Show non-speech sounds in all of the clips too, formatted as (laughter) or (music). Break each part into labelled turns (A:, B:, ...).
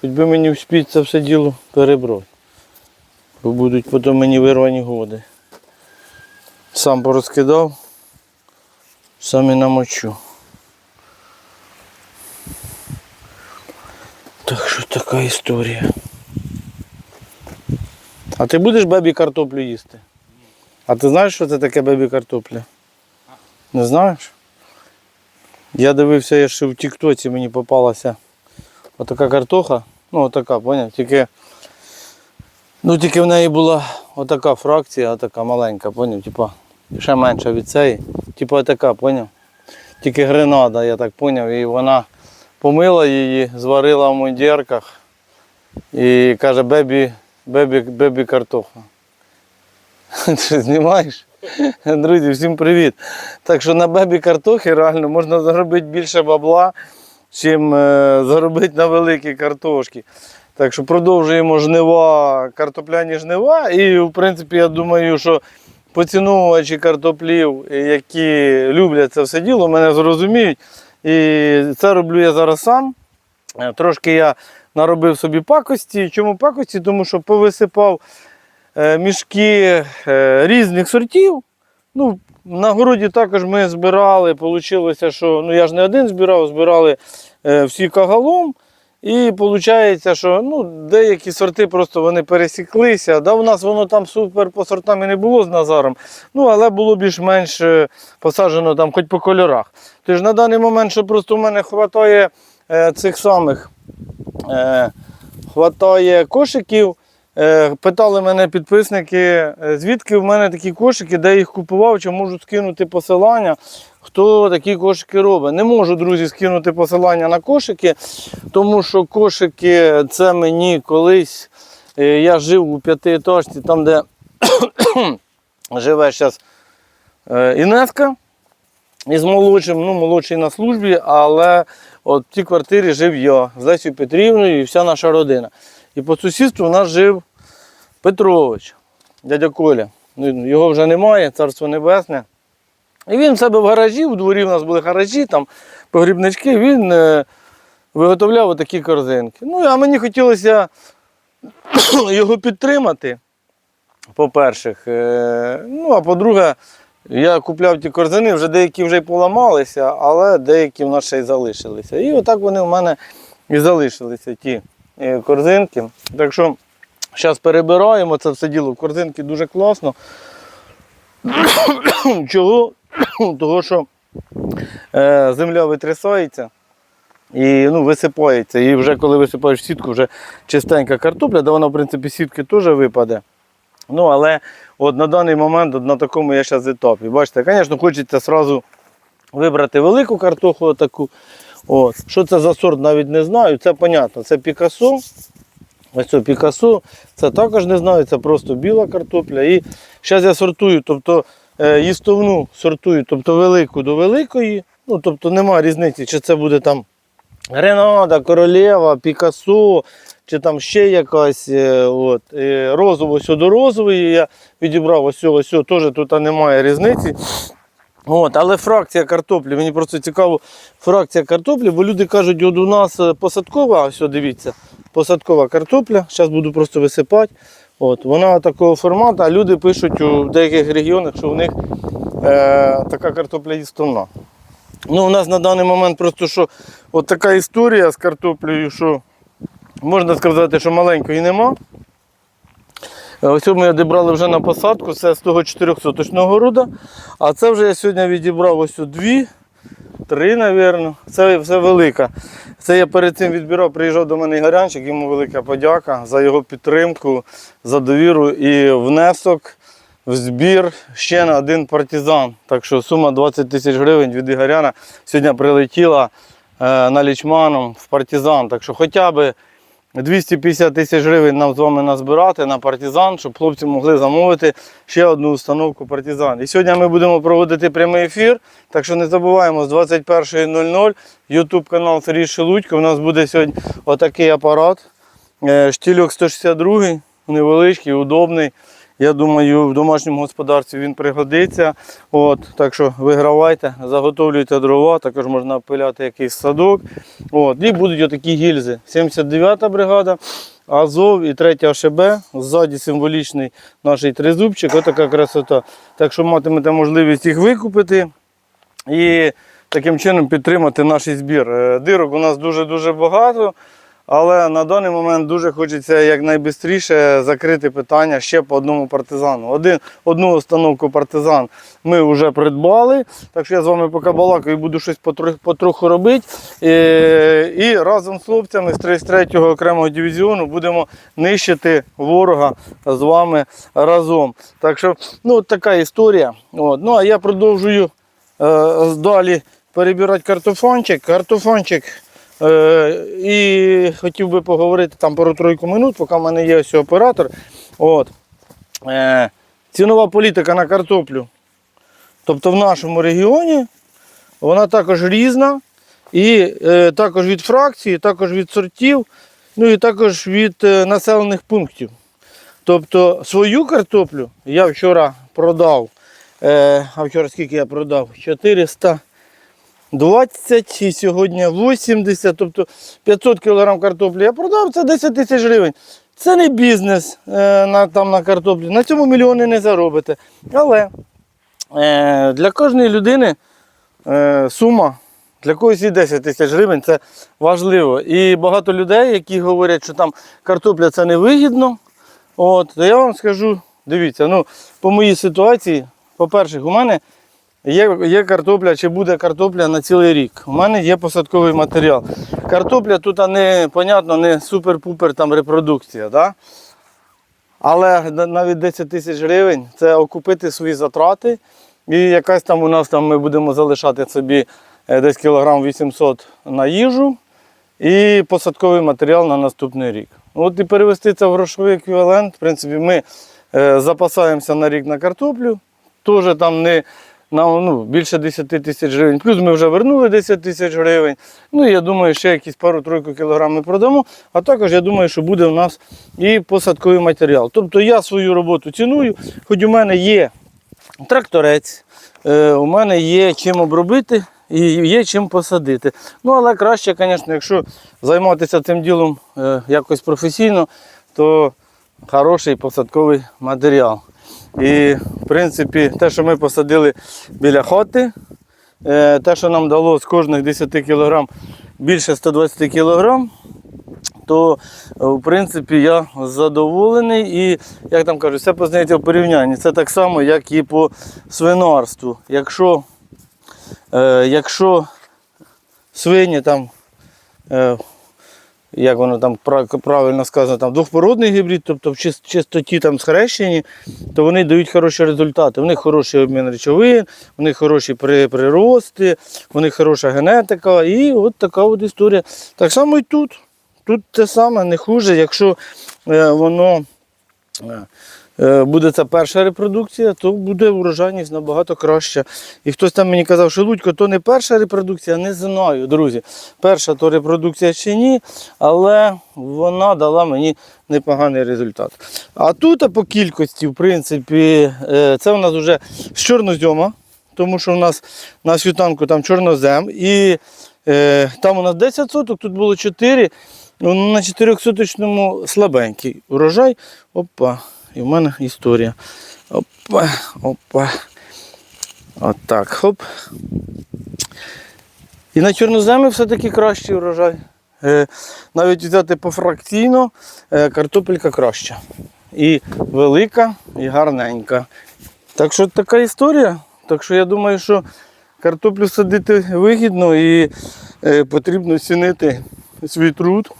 A: Хоч би мені вспіть це все діло перебрати. Бо будуть потім мені вирвані годи. Сам порозкидав, сам і намочу. Так що така історія. А ти будеш бебі картоплю їсти? А ти знаєш, що це таке бебі картопля? Не знаєш? Я дивився, я ще в Тіктоці мені попалася отака картоха. Ну, отака, поняв? Тільки, ну, тільки в неї була отака фракція, отака маленька, поняв? Типа, ще менша від цієї. Типа така, поняв? Тільки гренада, я так поняв. І вона помила її, зварила в мундірках і каже, бебі, бебі, бебі картоха. (laughs) Ти знімаєш? Друзі, всім привіт. Так що на бебі картохи реально можна заробити більше бабла, чим е, заробити на великі картошки. Так що продовжуємо жнива, картопляні жнива. І, в принципі, я думаю, що поціновувачі картоплів, які люблять це все діло, мене зрозуміють. І це роблю я зараз сам. Е, Трошки я наробив собі пакості. Чому пакості? Тому що повисипав е, мішки різних сортів. Ну, на городі також ми збирали. Получилося, що ну, я ж не один збирав, збирали е, всі кагалом. І виходить, що ну, деякі сорти просто вони пересіклися. Да, у нас воно там супер по сортам і не було з Назаром, ну, але було більш-менш е, посаджено там хоч по кольорах. Тож на даний момент, що просто в мене вистачає е, цих самих е, хватає кошиків. Е, Питали мене підписники, е, звідки в мене такі кошики, де їх купував, чи можу скинути посилання, хто такі кошики робить. Не можу, друзі, скинути посилання на кошики, тому що кошики це мені колись. е, Я жив у п'ятиетажці, там, де (coughs) живе зараз Інеска із молодшим, ну, молодший на службі, але от в тій квартирі жив я з Лесю Петрівною і вся наша родина. І по сусідству у нас жив Петрович, дядя Коля. Ну, Його вже немає, царство небесне. І він в себе в гаражі, у дворі у нас були гаражі, там погрібнички, він е, виготовляв отакі корзинки. Ну, а мені хотілося (clears throat) його підтримати, по-перше. Ну, а по-друге, я купляв ті корзини, вже деякі вже й поламалися, але деякі в нас ще й залишилися. І отак вони в мене і залишилися, ті корзинки. Так що зараз перебираємо це все діло. Корзинки дуже класно. (coughs) Чого? (coughs) Того, що е, земля витрясається і ну, висипається. І вже коли висипаєш сітку, вже чистенька картопля, де вона, в принципі, сітки теж випаде. Ну, але от на даний момент от на такому я зараз етапі. Бачите, звісно, хочеться одразу вибрати велику картоху таку. От. Що це за сорт, навіть не знаю. Це понятно, це Пікасо. Ось це Пікасо. Це також не знаю, це просто біла картопля. І зараз я сортую, тобто е, їстовну сортую, тобто велику до великої. Ну, тобто немає різниці, чи це буде там Гренада, Королева, Пікасо, чи там ще якась е, от, розову ось до розової я відібрав ось ось цього, теж тут немає різниці. От, але фракція картоплі, мені просто цікаво, фракція картоплі, бо люди кажуть, от у нас е, посадкова, ось дивіться, посадкова картопля, зараз буду просто висипати. От, вона такого формату, а люди пишуть у деяких регіонах, що у них е, така картопля їстовна. Ну, у нас на даний момент просто що от така історія з картоплею, що можна сказати, що маленької нема. Е, Ось ми відібрали вже на посадку, це з того 400-точного города. А це вже я сьогодні відібрав ось у дві, три, мабуть. Це все велика. Це я перед цим відбирав, приїжджав до мене Ігорянчик, йому велика подяка за його підтримку, за довіру і внесок в збір ще на один партизан. Так що сума 20 тисяч гривень від Ігоряна сьогодні прилетіла е, налічманом в партизан. Так що хоча б 250 тисяч гривень нам з вами назбирати на партизан, щоб хлопці могли замовити ще одну установку партизан. І сьогодні ми будемо проводити прямий ефір. Так що не забуваємо з 21.00 YouTube канал Сергій Шелудько. У нас буде сьогодні отакий апарат. Е, Штільок 162, невеличкий, удобний. Я думаю, в домашньому господарстві він пригодиться. От, так що вигравайте, заготовлюйте дрова, також можна опиляти якийсь садок. От, і будуть отакі гільзи. 79-та бригада, Азов і 3 АШБ. Ззаді символічний наш тризубчик. Отака красота. Так що матимете можливість їх викупити і таким чином підтримати наш збір. Е, Дирок у нас дуже-дуже багато. Але на даний момент дуже хочеться якнайбистріше закрити питання ще по одному партизану. Один, одну установку партизан ми вже придбали. Так що я з вами поки балакаю і буду щось потроху, робити. І, і разом з хлопцями з 33-го окремого дивізіону будемо нищити ворога з вами разом. Так що, ну, така історія. От. Ну, а я продовжую е, далі перебирати картофанчик. Картофанчик. Е, і хотів би поговорити там пару-тройку минут, поки в мене є ось оператор. От. Е, цінова політика на картоплю. Тобто в нашому регіоні вона також різна. І е, також від фракції, також від сортів, ну і також від е, населених пунктів. Тобто свою картоплю я вчора продав. Е, а вчора скільки я продав? 400. 20 і сьогодні 80, тобто 500 кг картоплі я продав, це 10 тисяч гривень. Це не бізнес е, на, там, на картоплі. На цьому мільйони не заробите. Але е, для кожної людини е, сума для когось і 10 тисяч гривень це важливо. І багато людей, які говорять, що там картопля це невигідно. От, то я вам скажу, дивіться, ну, по моїй ситуації, по-перше, у мене Є, є картопля чи буде картопля на цілий рік. У мене є посадковий матеріал. Картопля тут не, понятно, не супер-пупер там репродукція. Да? Але навіть 10 тисяч гривень це окупити свої затрати. І якась там у нас там ми будемо залишати собі е, десь кілограм 800 на їжу і посадковий матеріал на наступний рік. От і перевести це в грошовий еквівалент. В принципі, ми е, запасаємося на рік на картоплю. Теж там не на ну, більше 10 тисяч гривень. Плюс ми вже вернули 10 тисяч гривень. Ну, я думаю, ще якісь пару-тройку кілограм ми продамо. А також я думаю, що буде у нас і посадковий матеріал. Тобто я свою роботу ціную, хоч у мене є тракторець, е, у мене є чим обробити і є чим посадити. Ну, але краще, звісно, якщо займатися цим ділом е, якось професійно, то хороший посадковий матеріал. І, в принципі, те, що ми посадили біля хати, е, те, що нам дало з кожних 10 кг більше 120 кг, то, е, в принципі, я задоволений. І, як там кажуть, все познається в порівнянні. Це так само, як і по свинарству. Якщо, е, якщо свині там. Як воно там правильно сказано, там двохпородний гібрид, тобто в чистоті там схрещені, то вони дають хороші результати. У них хороший обмін речовин, у них хороші прирости, у них хороша генетика. І от така от історія. Так само і тут. Тут те саме, не хуже, якщо е, воно. Е, Буде це перша репродукція, то буде урожайність набагато краща. І хтось там мені казав, що Лудько, то не перша репродукція, не знаю, друзі. Перша то репродукція чи ні, але вона дала мені непоганий результат. А тут по кількості, в принципі, е, це у нас вже з чорнозьома, тому що у нас на світанку там чорнозем. І е, там у нас 10 соток, тут було 4. Ну, на 4-соточному слабенький урожай. Опа. І в мене історія. Опа, опа. Отак, хоп. І на чорноземі все-таки кращий урожай. Е, навіть взяти пофракційно, е, картопелька краща. І велика, і гарненька. Так що така історія. Так що я думаю, що картоплю садити вигідно і е, потрібно цінити свій труд.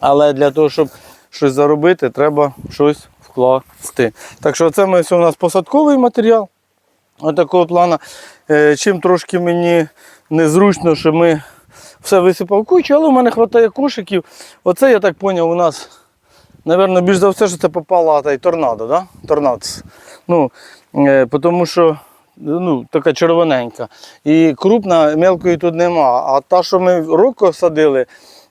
A: Але для того, щоб щось заробити, треба щось вкласти. Так що це у нас посадковий матеріал. Отакого плану. Е, Чим трошки мені незручно, що ми все висипав кучу, але в мене вистачає кошиків. Оце, я так зрозумів, у нас, мабуть, більш за все, що це попала та й торнадо, да? торнадс. Ну, е, тому що ну, така червоненька. І крупна, мелкої тут нема. А та, що ми року садили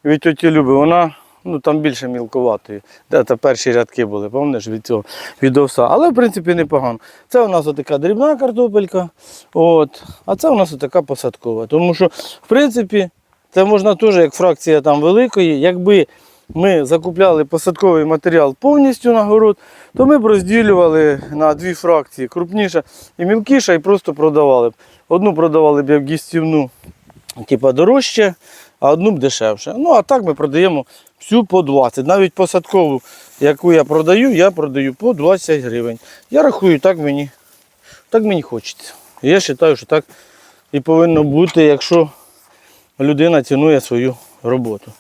A: від тіті Люби, вона ну там більше мілкуватої. Де це перші рядки були, пам'ятаєш, від цього від овса. Але в принципі непогано. Це у нас отака дрібна картопелька. От, а це у нас отака посадкова. Тому що, в принципі, це можна теж як фракція там великої. Якби ми закупляли посадковий матеріал повністю на город, то ми б розділювали на дві фракції крупніша і мілкіша, і просто продавали б. Одну продавали б як гістівну, типа дорожче, а одну б дешевше. Ну, а так ми продаємо всю по 20. Навіть посадкову, яку я продаю, я продаю по 20 гривень. Я рахую, так мені, так мені хочеться. Я вважаю, що так і повинно бути, якщо людина цінує свою роботу.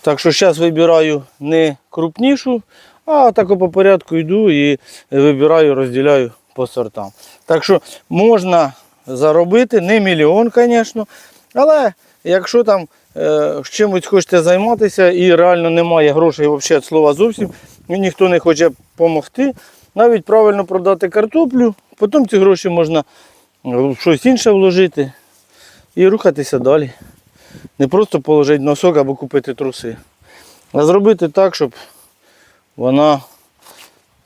A: Так що зараз вибираю не крупнішу, а так по порядку йду і вибираю, розділяю по сортам. Так що можна заробити, не мільйон, звісно, але якщо там е, чимось хочете займатися і реально немає грошей взагалі слова зовсім, і ніхто не хоче допомогти, навіть правильно продати картоплю, потім ці гроші можна в щось інше вложити і рухатися далі. Не просто положити носок або купити труси, а зробити так, щоб вона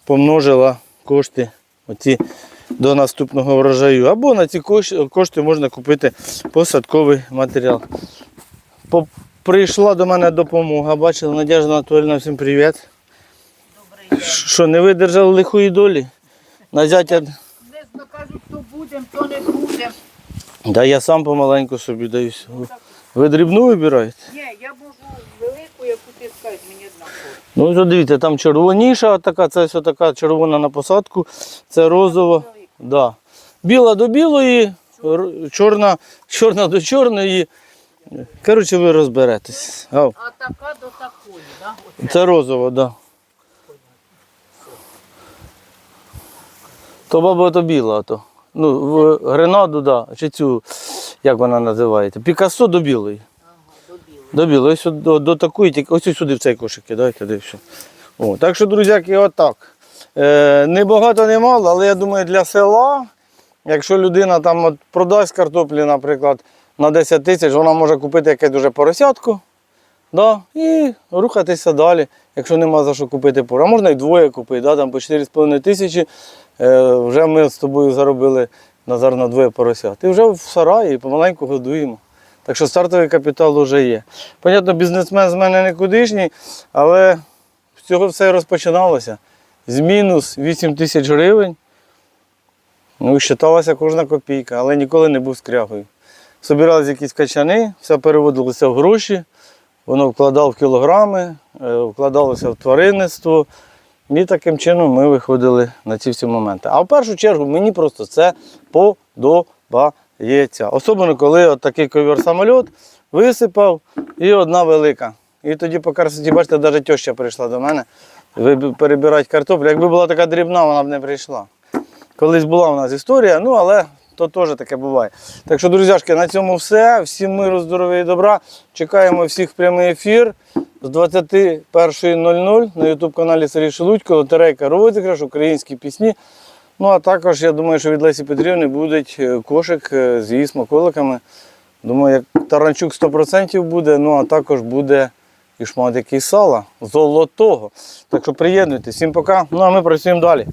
A: помножила кошти оці до наступного врожаю. Або на ці кошти можна купити посадковий матеріал. Прийшла до мене допомога. Бачила, Надежда Анатольовна, всім привіт. Що не видержали лихої долі? На зятя.
B: Не кажуть, то будемо, то не будемо.
A: Да я сам помаленьку собі даюсь. Ви дрібну вибираєте?
B: Ні, я можу велику, яку ти скажеш, мені однаково.
A: Ну, дивіться, там червоніша така, це ось така червона на посадку, це розова. Да. Біла до білої, чорна, чорна до чорної. Коротше, ви розберетесь. Ау.
B: А така до такої, да?
A: Це розова, так. Да. То баба то біла, то. Ну, в гренаду, да. Чи цю, як вона називається? Пікассо до білої.
B: Ага, до білої.
A: До білої. Ось до, до такої, ось сюди в цей кошик кидайте, де все. О, так що, друзяки, отак. Е, не багато, не мало, але я думаю, для села, якщо людина там от продасть картоплі, наприклад, на 10 тисяч, вона може купити якесь дуже поросятку. Да, і рухатися далі, якщо нема за що купити пора. Можна і двоє купити, да, там по 4,5 тисячі. Е, вже ми з тобою заробили Назар на двоє поросят. І вже в сараї помаленьку годуємо. Так що стартовий капітал вже є. Понятно, бізнесмен з мене не кудишній, але з цього все розпочиналося. З мінус 8 тисяч гривень. Ну, і считалася кожна копійка, але ніколи не був скрягою. Собиралися якісь качани, все переводилося в гроші, воно вкладало в кілограми, е, вкладалося в тваринництво. І таким чином ми виходили на ці всі моменти. А в першу чергу мені просто це подобається. Особливо, коли от такий ковер-самольот висипав і одна велика. І тоді по красоті, бачите, навіть теща прийшла до мене перебирати картоплю. Якби була така дрібна, вона б не прийшла. Колись була у нас історія, ну але то теж таке буває. Так що, друзяшки, на цьому все. Всім миру, здоров'я і добра. Чекаємо всіх в прямий ефір з 21.00 на YouTube каналі Сергій Шелудько, лотерейка розіграш, українські пісні. Ну а також я думаю, що від Лесі Петрівни буде кошик е, з її смаколиками. Думаю, як таранчук 100% буде, ну а також буде і шмат який сала золотого. Так що приєднуйтесь. Всім пока. Ну а ми працюємо далі.